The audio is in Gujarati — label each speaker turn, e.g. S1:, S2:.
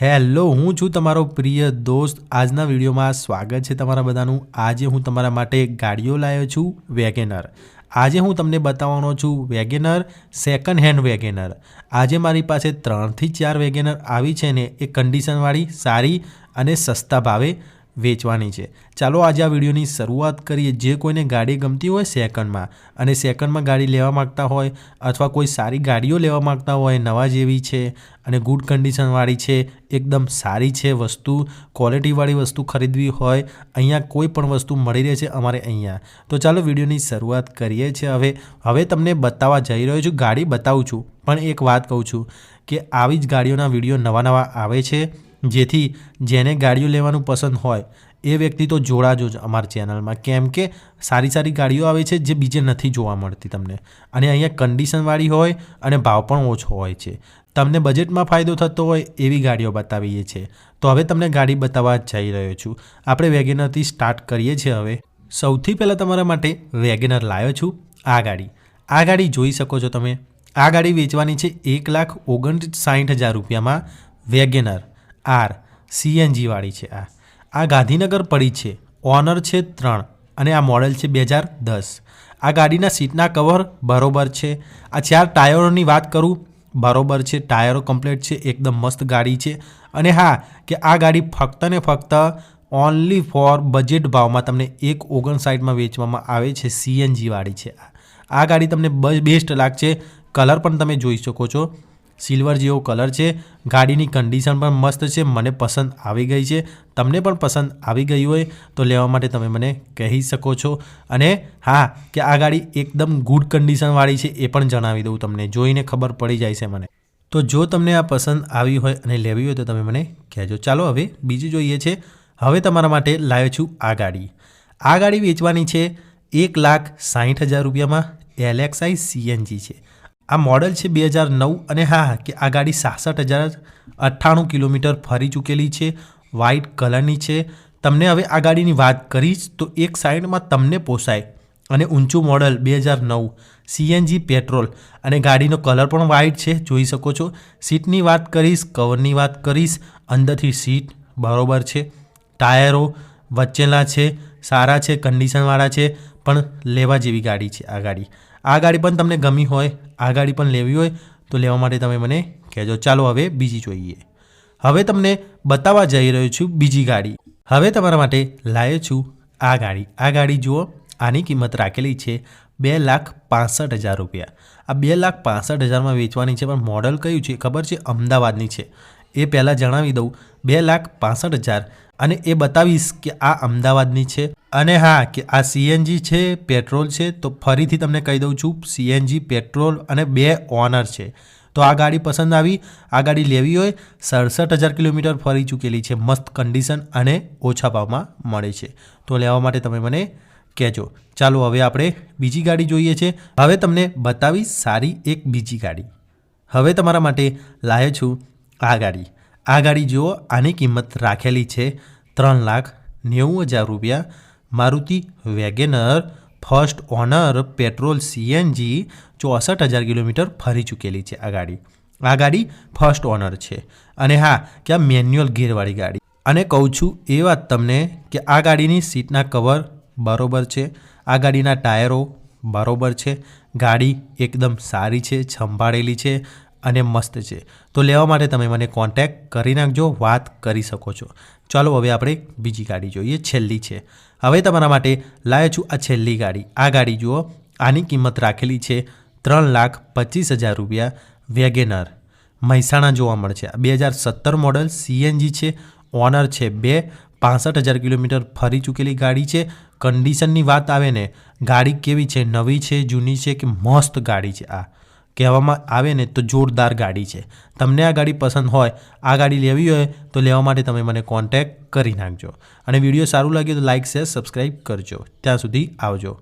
S1: હેલો, હું છું તમારો પ્રિય દોસ્ત. આજના વિડીયોમાં સ્વાગત છે તમારા બધાનું. આજે હું તમારા માટે ગાડીઓ લાવ્યો છું, વેગેનર. આજે હું તમને બતાવવાનો છું, વેગેનર સેકન્ડ હેન્ડ વેગેનર. આજે મારી પાસે ત્રણથી ચાર વેગેનર આવી છે ને એ કન્ડિશનવાળી સારી અને સસ્તા ભાવે વેચવાની છે. ચાલો આજે આ વિડીયોની શરૂઆત કરીએ. જે કોઈને ગાડી ગમતી હોય સેકન્ડમાં અને સેકન્ડમાં ગાડી લેવા માગતા હોય અથવા કોઈ સારી ગાડીઓ લેવા માગતા હોય, નવા જેવી છે અને ગુડ કન્ડિશનવાળી છે, એકદમ સારી છે વસ્તુ, ક્વોલિટીવાળી વસ્તુ ખરીદવી હોય, અહીંયા કોઈ પણ વસ્તુ મળી રહે છે અમારે અહીંયા. તો ચાલો વિડીયોની શરૂઆત કરીએ છીએ. હવે હવે તમને બતાવવા જઈ રહ્યો છું, ગાડી બતાવું છું. પણ એક વાત કહું છું કે આવી જ ગાડીઓના વીડિયો નવા નવા આવે છે. જેથી જેને ગાડીઓ લેવાનું પસંદ હોય, એ વ્યક્તિ તો જોડાજો જ અમારી ચેનલમાં. કેમ કે સારી સારી ગાડીઓ આવે છે જે બીજે નથી જોવા મળતી તમને. અને અહીંયા કન્ડિશનવાળી હોય અને ભાવ પણ ઓછો હોય છે. તમને બજેટમાં ફાયદો થતો હોય એવી ગાડીઓ બતાવીએ છીએ તો હવે તમને ગાડી બતાવવા જઈ રહ્યો છું. આપણે વેગેનરથી સ્ટાર્ટ કરીએ છીએ હવે. સૌથી પહેલાં તમારા માટે વેગેનર લાવ્યો છું. આ ગાડી. આ ગાડી જોઈ શકો છો તમે. આ ગાડી વેચવાની છે એક લાખ ઓગણસાઠ હજાર રૂપિયામાં વેગેનર. આર. સીએનજીવાળી છે આ. આ ગાંધીનગર પડી છે. ઓનર છે ત્રણ અને આ મોડેલ છે બે હજાર દસ. આ ગાડીના સીટના કવર બરોબર છે. આ ચાર ટાયરોની વાત કરું, બરોબર છે. ટાયરો કમ્પ્લીટ છે. એકદમ મસ્ત ગાડી છે. અને હા, કે આ ગાડી ફક્ત ને ફક્ત ઓનલી ફોર બજેટ ભાવમાં તમને એક ઓગણસાઠમાં વેચવામાં આવે છે સીએનજીવાળી છે આ. ગાડી તમને બેસ્ટ લાગશે. કલર પણ તમે જોઈ શકો છો. સિલ્વર જેવો કલર છે. ગાડીની કન્ડિશન પણ મસ્ત છે. મને પસંદ આવી ગઈ છે. તમને પણ પસંદ આવી ગઈ હોય તો લેવા માટે તમે મને કહી શકો છો. અને હા, કે આ ગાડી એકદમ ગુડ કન્ડિશનવાળી છે એ પણ જણાવી દઉં તમને. જોઈને ખબર પડી જાય છે મને. તો જો તમને આ પસંદ આવી હોય અને લેવી હોય તો તમે મને કહેજો. ચાલો હવે બીજું જોઈએ છે. હવે તમારા માટે લાવ્યો છું આ ગાડી. આ ગાડી વેચવાની છે એક લાખ સાઠ હજાર રૂપિયામાં એલએક્સઆઈ સીએનજી છે. આ મોડલ છે બે હજાર નવ અને હા કે આ ગાડી સાસઠ હજાર અઠ્ઠાણું કિલોમીટર ફરી ચૂકેલી છે વ્હાઇટ કલરની છે. તમને હવે આ ગાડીની વાત કરીશ તો એક સાઈડમાં તમને પોસાય અને ઊંચું મોડલ બે હજાર નવ સીએનજી પેટ્રોલ અને ગાડીનો કલર પણ વ્હાઇટ છે, જોઈ શકો છો. સીટની વાત કરીશ કવરની વાત કરીશ. અંદરથી સીટ બરોબર છે. ટાયરો વચ્ચેના છે. સારા છે કન્ડિશનવાળા છે, પણ લેવા જેવી ગાડી છે, આ ગાડી. આ ગાડી પણ તમને ગમી હોય, આ ગાડી પણ લેવી હોય, તો લેવા માટે તમે મને કહેજો. ચાલો હવે બીજી જોઈએ. હવે તમને બતાવવા જઈ રહ્યો છું બીજી ગાડી. હવે તમારા માટે લાવ્યો છું આ ગાડી. આ ગાડી જુઓ, આની કિંમત રાખેલી છે બે લાખ પાસઠ હજાર રૂપિયા. આ બે લાખ પાસઠ હજારમાં વેચવાની છે, પણ મોડલ કયું છે ખબર છે? અમદાવાદની છે. એ પહેલાં જણાવી દઉં. બે લાખ પાસઠ હજાર. અને એ બતાવીશ કે આ અમદાવાદની છે. અને હા, કે આ સીએનજી છે, પેટ્રોલ છે, તો ફરીથી તમને કહી દઉં છું સીએનજી પેટ્રોલ અને બે ઓનર છે. તો આ ગાડી પસંદ આવી. આ ગાડી લેવી હોય, સડસઠ હજાર કિલોમીટર ફરી ચૂકેલી છે. મસ્ત કન્ડિશન અને ઓછા ભાવમાં મળે છે. તો લેવા માટે તમે મને કહેજો. ચાલો, હવે આપણે બીજી ગાડી જોઈએ છે. હવે તમને બતાવીશ સારી એક બીજી ગાડી. હવે તમારા માટે લાવ્યો છું આ ગાડી આ ગાડી જુઓ, આની કિંમત રાખેલી છે ત્રણ લાખ નેવું હજાર રૂપિયા. Maruti WagonR, first owner, petrol CNG ચોસઠ હજાર કિલોમીટર ફરી ચૂકેલી છે આ ગાડી આ ગાડી ફર્સ્ટ ઓનર છે. અને હા કે આ મેન્યુઅલ ગિયરવાળી ગાડી. અને કહું છું એ વાત તમને કે આ ગાડીની સીટના કવર બરોબર છે આ ગાડીના ટાયરો બરોબર છે, ગાડી એકદમ સારી છે, સંભાળેલી છે અને મસ્ત છે. તો લેવા માટે તમે મને કોન્ટેક્ટ કરી નાખજો, વાત કરી શકો છો. ચાલો હવે આપણે બીજી ગાડી જોઈએ, છેલ્લી છે. હવે તમારા માટે લાવ્યો છું આ છેલ્લી ગાડી. આ ગાડી જુઓ, આની કિંમત રાખેલી છે ત્રણ લાખ પચીસ હજાર રૂપિયા વેગેનર. મહેસાણા જોવા મળશે. બે હજાર સત્તર મોડલ સીએનજી છે ઓનર છે બે, પાસઠ હજાર કિલોમીટર ફરી ચૂકેલી ગાડી છે. કન્ડિશનની વાત આવે ને, ગાડી કેવી છે? નવી છે, જૂની છે કે મસ્ત ગાડી છે આ? કહેવામાં આવે ને તો જોરદાર ગાડી છે. તમને આ ગાડી પસંદ હોય, આ ગાડી લેવી હોય તો લેવા માટે તમે મને કોન્ટેક્ટ કરી નાખજો. અને વીડિયો સારું લાગે તો લાઇક શેર સબસ્ક્રાઈબ કરજો. ત્યાં સુધી આવજો.